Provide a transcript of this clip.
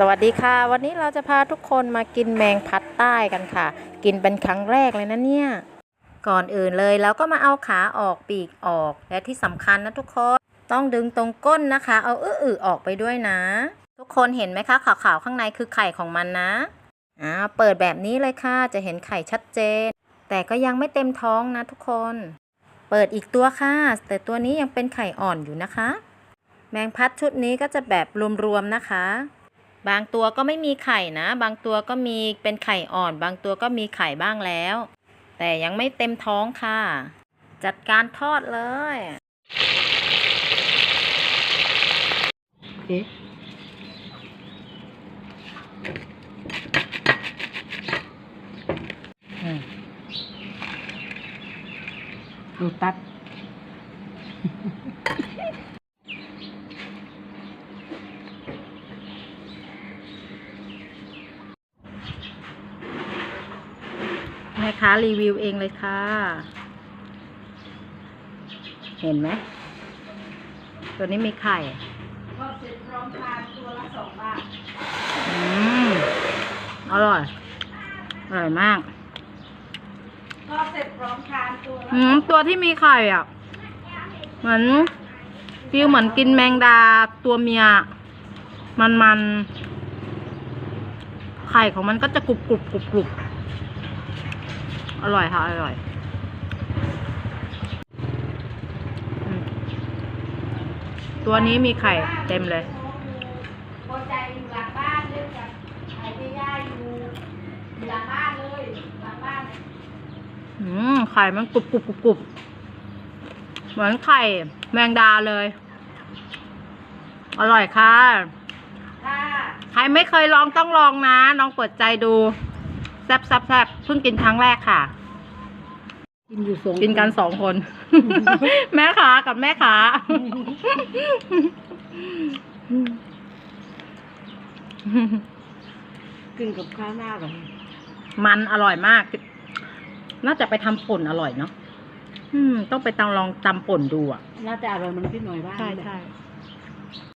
สวัสดีค่ะ วันนี้เราจะพาทุกคนมากินแมงพัดใต้กันค่ะ กินเป็นครั้งแรกเลยนะเนี่ย ก่อนอื่นเลยเราก็มาเอาขาออกปีกออก และที่สำคัญนะทุกคน ต้องดึงตรงก้นนะคะ เอาอื้อๆออกไปด้วยนะ ทุกคนเห็นไหมคะขาวๆข้างในคือไข่ของมันนะอ่าเปิดแบบนี้เลยค่ะ จะเห็นไข่ชัดเจน แต่ก็ยังไม่เต็มท้องนะทุกคน เปิดอีกตัวค่ะ แต่ตัวนี้ยังเป็นไข่อ่อนอยู่นะคะ แมงพัดชุดนี้ก็จะแบบรวมๆนะคะ บางตัวก็ไม่มีไข่นะ บางตัวก็มีเป็นไข่อ่อน บางตัวก็มีไข่บ้างแล้ว แต่ยังไม่เต็มท้องค่ะ จัดการทอดเลยเอ๊ะอืมดูตัด ม่ค้ารีวิวเองเลยค่ะ เห็นไหม ตัวนี้มีไข่ก็เสร็จพร้อมทานตัวละสองบาท อืม อร่อย อร่อยมากก็เสร็จพร้อมทานตัวละอืมตัวที่มีไข่อะ เหมือนฟิลเหมือนกินแมงดาตัวเมีย มันมันๆไข่ของมันก็จะกรุบกรุบกรุบกรุบ อร่อยค่ะ อร่อยอืมตัวนี้มีไข่เต็มเลยพอใจอยู่หลังบ้านเล่นกับไอ้ที่ย่าอยู่หลังบ้านเลยหลังบ้านอืมไข่มันกรุบกรุบกรุบกรุบเหมือนไข่แมงดาเลย อร่อยค่ะค่ะใครไม่เคยลองต้องลองนะ ลองเปิดใจดู แซ่บแซ่บแซ่บเพิ่งกินครั้งแรกค่ะ กินอยู่สองกินกันสองคน แม่ค้ากับแม่ค้ากินกับข้าวหน้ากันมันอร่อยมาก น่าจะไปทำป่นอร่อยเนาะอืม ต้องไปตองลองตำป่นดูอะ น่าจะอร่อยมันพี่หน่อยบ้างใช่ใช่